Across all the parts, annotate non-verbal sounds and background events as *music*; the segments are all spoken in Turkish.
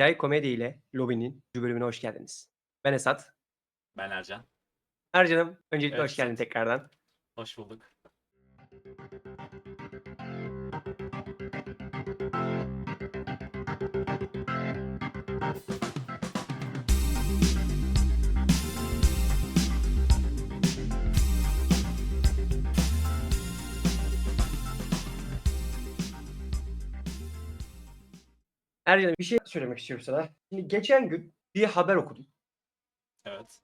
Play Komedi ile Lobby'nin 3. bölümüne hoş geldiniz. Ben Esat. Ben Ercan. Ercan'ım öncelikle Evet, hoş geldin tekrardan. Hoş bulduk. Ercan'ım bir şey söylemek istiyorum sana. Şimdi geçen gün bir haber okudum. Evet.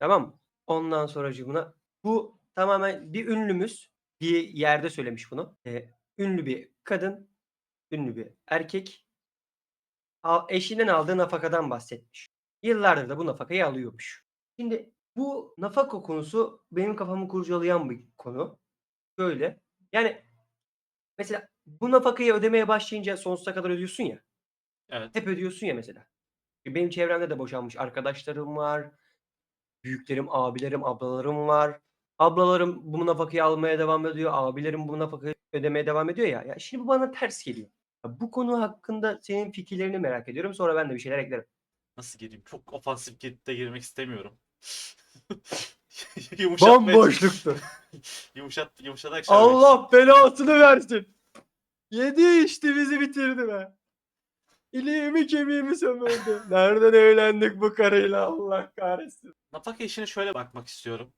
Tamam mı? Ondan sonracığımına bu tamamen bir ünlümüz bir yerde söylemiş bunu. Ee, ünlü bir kadın, ünlü bir erkek al- eşinden aldığı nafakadan bahsetmiş. Yıllardır da bu nafakayı alıyormuş. Şimdi bu nafaka konusu benim kafamı kurcalayan bir konu. Böyle. Yani mesela bu nafakayı ödemeye başlayınca sonsuza kadar ödüyorsun ya. Evet. Hep ödüyorsun ya mesela. Benim çevremde de boşanmış arkadaşlarım var. Büyüklerim, abilerim, ablalarım var. Ablalarım bu nafakayı almaya devam ediyor. Abilerim bu nafakayı ödemeye devam ediyor ya. Ya şimdi bu bana ters geliyor. Ya bu konu hakkında senin fikirlerini merak ediyorum. Sonra ben de bir şeyler eklerim. Nasıl gireyim? Çok ofansif de girmek istemiyorum. Yumuşatmaya *laughs* Bomboşluktu. Yumuşat, *laughs* yumuşatarak söylemek Allah belasını versin. Yedi içti bizi bitirdi be. İliğimi kemiğimi sömürdü. Nereden evlendik bu karıyla Allah kahretsin. Nafaka işine şöyle bakmak istiyorum.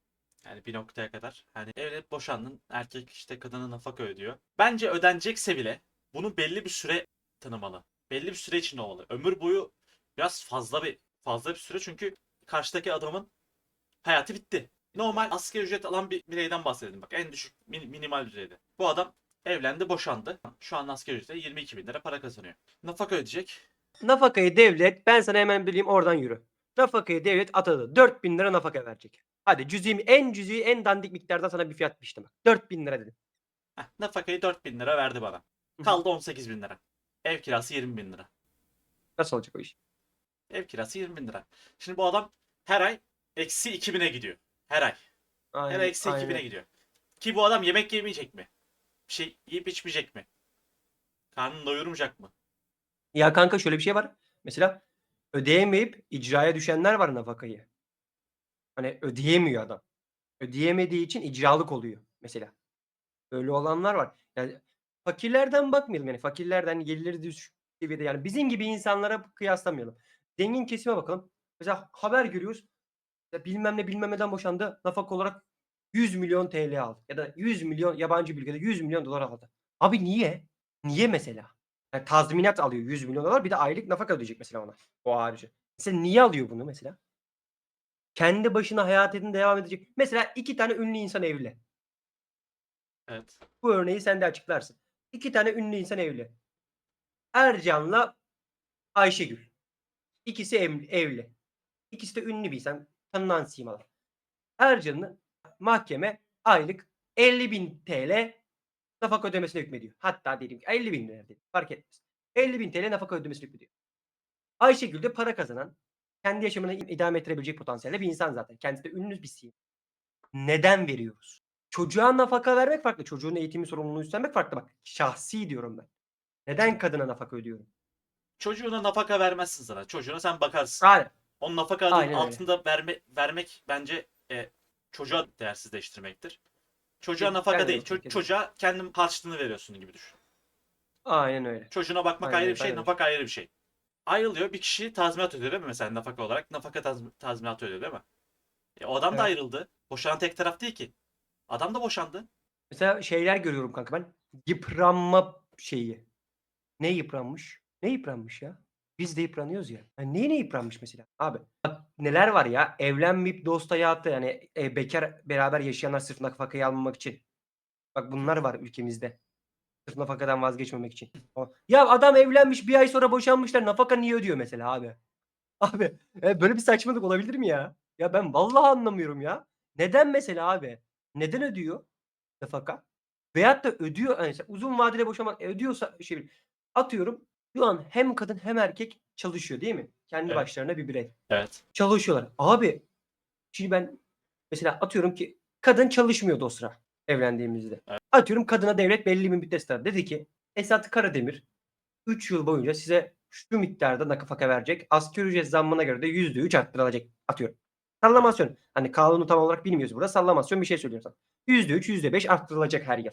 Yani bir noktaya kadar. Hani evlenip boşandın. Erkek işte kadına nafaka ödüyor. Bence ödenecekse bile bunu belli bir süre tanımalı. Belli bir süre içinde olmalı. Ömür boyu biraz fazla bir fazla bir süre çünkü karşıdaki adamın hayatı bitti. Normal asgari ücret alan bir bireyden bahsedelim bak. En düşük min- minimal düzeyde. Bu adam evlendi, boşandı. Şu an asgari ücretle 22 bin lira para kazanıyor. Nafaka ödeyecek. Nafakayı devlet ben sana hemen bileyim oradan yürü. Nafakayı devlet atadı. 4000 lira nafaka verecek. Hadi cüzi en cüzi en dandik miktarda sana bir fiyat biçtim. bak. 4000 lira dedim. Heh, nafakayı 4 bin lira verdi bana. Kaldı 18 bin lira. Ev kirası 20 bin lira. Nasıl olacak o iş? Ev kirası 20 bin lira. Şimdi bu adam her ay eksi 2000'e gidiyor. Her ay. Her Aynen, ay eksi aynen. 2000'e gidiyor. Ki bu adam yemek yemeyecek mi? Bir şey yiyip içmeyecek mi? Karnını doyurmayacak mı? Ya kanka şöyle bir şey var. Mesela ödeyemeyip icraya düşenler var nafakayı. Hani ödeyemiyor adam. Ödeyemediği için icralık oluyor mesela. Öyle olanlar var. Yani fakirlerden bakmayalım yani fakirlerden gelirleri düşük seviyede yani bizim gibi insanlara kıyaslamayalım. Zengin kesime bakalım. Mesela haber görüyoruz. Ya bilmem ne bilmem neden boşandı. Nafaka olarak 100 milyon TL aldı. Ya da 100 milyon yabancı bir ülkede 100 milyon dolar aldı. Abi niye? Niye mesela? Yani tazminat alıyor 100 milyon dolar bir de aylık nafaka ödeyecek mesela ona. O harici. Mesela niye alıyor bunu mesela? Kendi başına hayatını devam edecek. Mesela iki tane ünlü insan evli. Evet. Bu örneği sen de açıklarsın. İki tane ünlü insan evli. Ercan'la Ayşegül. İkisi ev- evli. İkisi de ünlü bir insan. Tanınan simalar. Ercan'ı mahkeme aylık 50 bin TL nafaka ödemesine hükmediyor. Hatta diyelim ki 50 bin lira dedim. Fark etmez. 50 bin TL nafaka ödemesine hükmediyor. Ayşegül de para kazanan, kendi yaşamını idame ettirebilecek potansiyelde bir insan zaten. Kendisi de ünlü bir sima. Neden veriyoruz? Çocuğa nafaka vermek farklı. Çocuğun eğitimi sorumluluğunu üstlenmek farklı. Bak şahsi diyorum ben. Neden kadına nafaka ödüyorum? Çocuğuna nafaka vermezsin sana. Çocuğuna sen bakarsın. Aynen. Onun nafaka adının Aynen öyle. altında verme, vermek bence e, çocuğa değersizleştirmektir. Çocuğa Evet, nafaka değil. ço- çocuğa kendin harçlığını veriyorsun gibi düşün. Aynen öyle. Çocuğuna bakmak Aynen, ayrı bir şey, de. nafaka ayrı bir şey. Ayrılıyor bir kişi tazminat ödüyor değil mi mesela nafaka olarak? Nafaka taz- tazminatı ödüyor değil mi? E, o adam da Evet. ayrıldı. Boşanan tek taraf değil ki. Adam da boşandı. Mesela şeyler görüyorum kanka ben. Yıpranma şeyi. Ne yıpranmış? Ne yıpranmış ya? Biz de yıpranıyoruz ya. Yani neyine yıpranmış mesela? Abi bak neler var ya. Evlenmeyip dost hayatı yani e, bekar beraber yaşayanlar sırf nafakayı almamak için. Bak bunlar var ülkemizde. Sırf nafakadan vazgeçmemek için. O- Ya adam evlenmiş bir ay sonra boşanmışlar. Nafaka niye ödüyor mesela abi? *laughs* Abi e, böyle bir saçmalık olabilir mi ya? Ya ben vallahi anlamıyorum ya. Neden mesela abi? Neden ödüyor nafaka? Veyahut da ödüyor yani uzun vadeli boşanmak e, ödüyorsa şey atıyorum şu an hem kadın hem erkek çalışıyor değil mi? Kendi Evet. başlarına bir birey. Evet. Çalışıyorlar. Abi şimdi ben mesela atıyorum ki kadın çalışmıyordu o sıra evlendiğimizde. Evet. Atıyorum kadına devlet belli bir müddet sonra dedi ki Esat Karademir 3 yıl boyunca size şu miktarda nafaka verecek. Asgari ücret zammına göre de %3 arttırılacak. Atıyorum. Sallamasyon. Hani kanunu tam olarak bilmiyoruz burada. Sallamasyon bir şey söylüyorum sana. %3, %5 arttırılacak her yıl.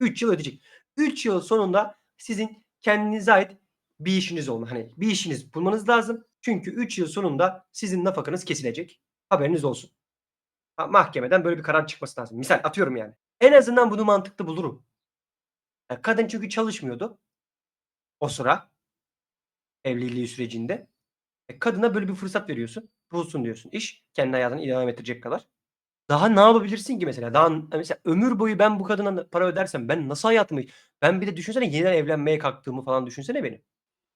3 yıl ödeyecek. 3 yıl sonunda sizin kendinize ait bir işiniz olma. Hani bir işiniz bulmanız lazım. Çünkü 3 yıl sonunda sizin nafakanız kesilecek. Haberiniz olsun. Ha, Mahkemeden böyle bir karar çıkması lazım. Misal atıyorum yani. En azından bunu mantıklı bulurum. Ya kadın çünkü çalışmıyordu. O sıra. Evliliği sürecinde. E, kadına böyle bir fırsat veriyorsun. Bulsun diyorsun iş. Kendi hayatını idame ettirecek kadar. Daha ne yapabilirsin ki mesela? Daha mesela ömür boyu ben bu kadına para ödersem ben nasıl hayatımı ben bir de düşünsene yeniden evlenmeye kalktığımı falan düşünsene beni.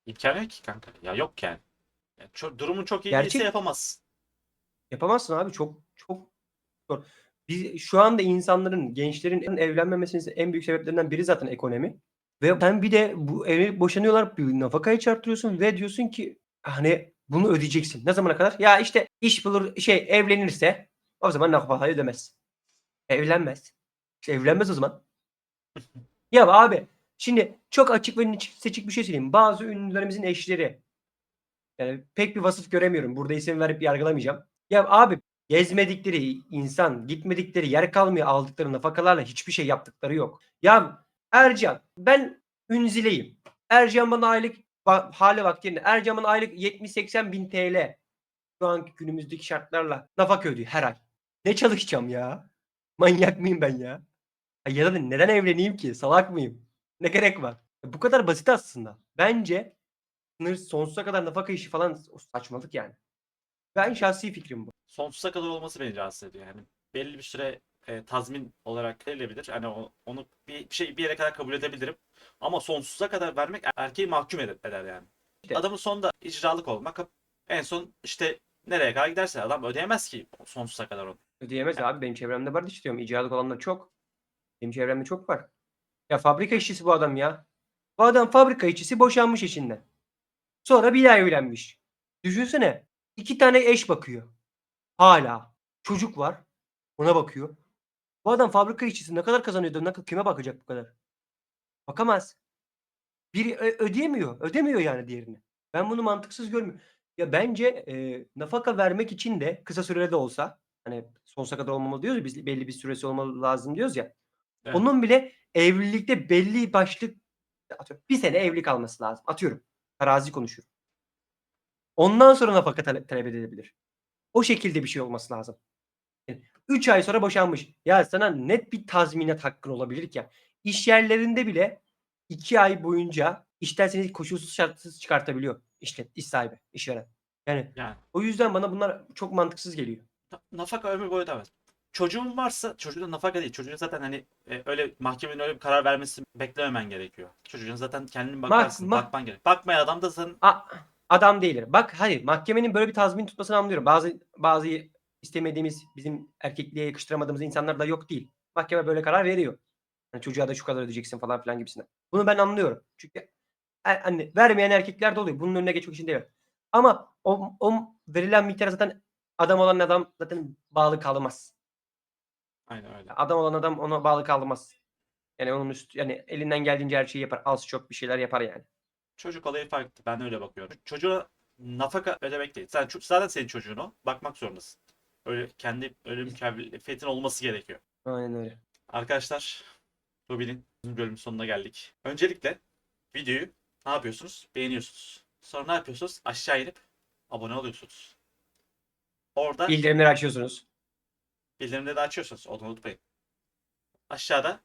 İmkanı ki kanka. Ya yok yani. yani ço- durumun çok iyi Gerçek- değilse yapamazsın. Yapamazsın abi çok çok zor. Biz şu anda insanların, gençlerin evlenmemesinin en büyük sebeplerinden biri zaten ekonomi. Ve sen bir de bu evi boşanıyorlar bir nafakayı çarptırıyorsun ve diyorsun ki hani bunu ödeyeceksin. Ne zamana kadar? Ya işte iş bulur şey evlenirse o zaman nafakayı ödemez. Evlenmez. İşte evlenmez o zaman. ya abi şimdi çok açık ve seçik bir şey söyleyeyim. Bazı ünlülerimizin eşleri yani pek bir vasıf göremiyorum. Burada isim verip yargılamayacağım. Ya abi gezmedikleri insan, gitmedikleri yer kalmıyor aldıkları nafakalarla hiçbir şey yaptıkları yok. Ya Ercan ben Ünzile'yim. Ercan bana aylık hali vaktiyle Ercan bana aylık 70-80 bin TL şu anki günümüzdeki şartlarla nafaka ödüyor her ay. Ne çalışacağım ya? Manyak mıyım ben ya? Ya da neden evleneyim ki? Salak mıyım? Ne gerek var? Bu kadar basit aslında. Bence sınır sonsuza kadar nafaka işi falan saçmalık yani. Ben şahsi fikrim bu. Sonsuza kadar olması beni rahatsız ediyor. Yani belli bir süre e, tazmin olarak verilebilir. Hani o- onu bir, bir şey bir yere kadar kabul edebilirim. Ama sonsuza kadar vermek erkeği mahkum eder, eder yani. İşte- Adamın sonunda icralık olmak en son işte nereye kadar giderse adam ödeyemez ki sonsuza kadar onu. Ödeyemez abi. Benim çevremde var işte diyorum. İcadık olanlar çok. Benim çevremde çok var. Ya fabrika işçisi bu adam ya. Bu adam fabrika işçisi boşanmış eşinden. Sonra bir daha evlenmiş. Düşünsene. iki tane eş bakıyor. Hala. Çocuk var. Ona bakıyor. Bu adam fabrika işçisi ne kadar kazanıyordu? Ne, kime bakacak bu kadar? Bakamaz. Biri ödeyemiyor. Ödemiyor yani diğerini. Ben bunu mantıksız görmüyorum. Ya bence e, nafaka vermek için de kısa sürede de olsa hani sonsuza kadar olmamalı diyoruz ya biz belli bir süresi olmalı lazım diyoruz ya. Evet. Onun bile evlilikte belli başlı atıyorum, bir sene evli kalması lazım. Atıyorum. Farazi konuşuyorum. Ondan sonra nafaka tale- talep edilebilir. O şekilde bir şey olması lazım. 3 ay sonra boşanmış. Ya sana net bir tazminat hakkın olabilir ki. İş yerlerinde bile 2 ay boyunca işten seni koşulsuz şartsız çıkartabiliyor. İşte iş sahibi, işveren. Yani Yani o yüzden bana bunlar çok mantıksız geliyor. Na- nafaka ömür boyu ödemez. Çocuğun varsa çocuğun nafaka değil. Çocuğun zaten hani e, öyle mahkemenin öyle bir karar vermesini beklememen gerekiyor. Çocuğun zaten kendin bakarsın, ma- bakman gerek. Bakmayan adam da zaten A- adam değildir. Bak hayır mahkemenin böyle bir tazmin tutmasını anlıyorum. Bazı bazı istemediğimiz bizim erkekliğe yakıştıramadığımız insanlar da yok değil. Mahkeme böyle karar veriyor. Hani çocuğa da şu kadar ödeyeceksin falan filan gibisinden. Bunu ben anlıyorum. Çünkü e- hani vermeyen erkekler de oluyor. Bunun önüne geçmek için değil. Ama o, o verilen miktar zaten adam olan adam zaten bağlı kalmaz. aynen öyle. Adam olan adam ona bağlı kalmaz. Yani onun üstü yani elinden geldiğince her şeyi yapar. Az çok bir şeyler yapar yani. Çocuk olayı farklı. Ben öyle bakıyorum. Çocuğa nafaka ödemek değil. Sen, zaten senin çocuğun o. Bakmak zorundasın. Öyle kendi öyle mükellefiyetinin olması gerekiyor. Aynen öyle. Arkadaşlar Ruby'nin bölümün sonuna geldik. Öncelikle videoyu ne yapıyorsunuz? Beğeniyorsunuz. Sonra ne yapıyorsunuz? Aşağı inip abone oluyorsunuz. Orada Bildirimleri açıyorsunuz. bildirimleri de açıyorsunuz. Onu unutmayın. Aşağıda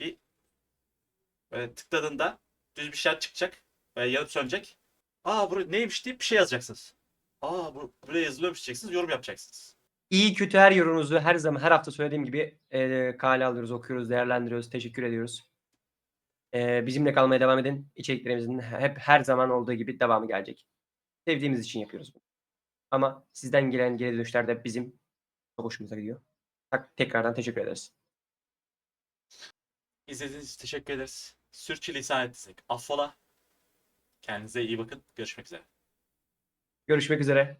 bir böyle tıkladığında düz bir şey çıkacak. Böyle yanıp sönecek. Aa bu neymiş deyip bir şey yazacaksınız. Aa bu buraya yazılıyormuş diyeceksiniz. Yorum yapacaksınız. İyi kötü her yorumunuzu her zaman her hafta söylediğim gibi e, kale alıyoruz, okuyoruz, değerlendiriyoruz, teşekkür ediyoruz. E, bizimle kalmaya devam edin. İçeriklerimizin hep her zaman olduğu gibi devamı gelecek. Sevdiğimiz için yapıyoruz bunu. Ama sizden gelen geri dönüşler de bizim çok hoşumuza gidiyor. Tekrardan teşekkür ederiz. İzlediğiniz için teşekkür ederiz. Sürçülisan ettiysek affola. Kendinize iyi bakın. Görüşmek üzere. Görüşmek üzere.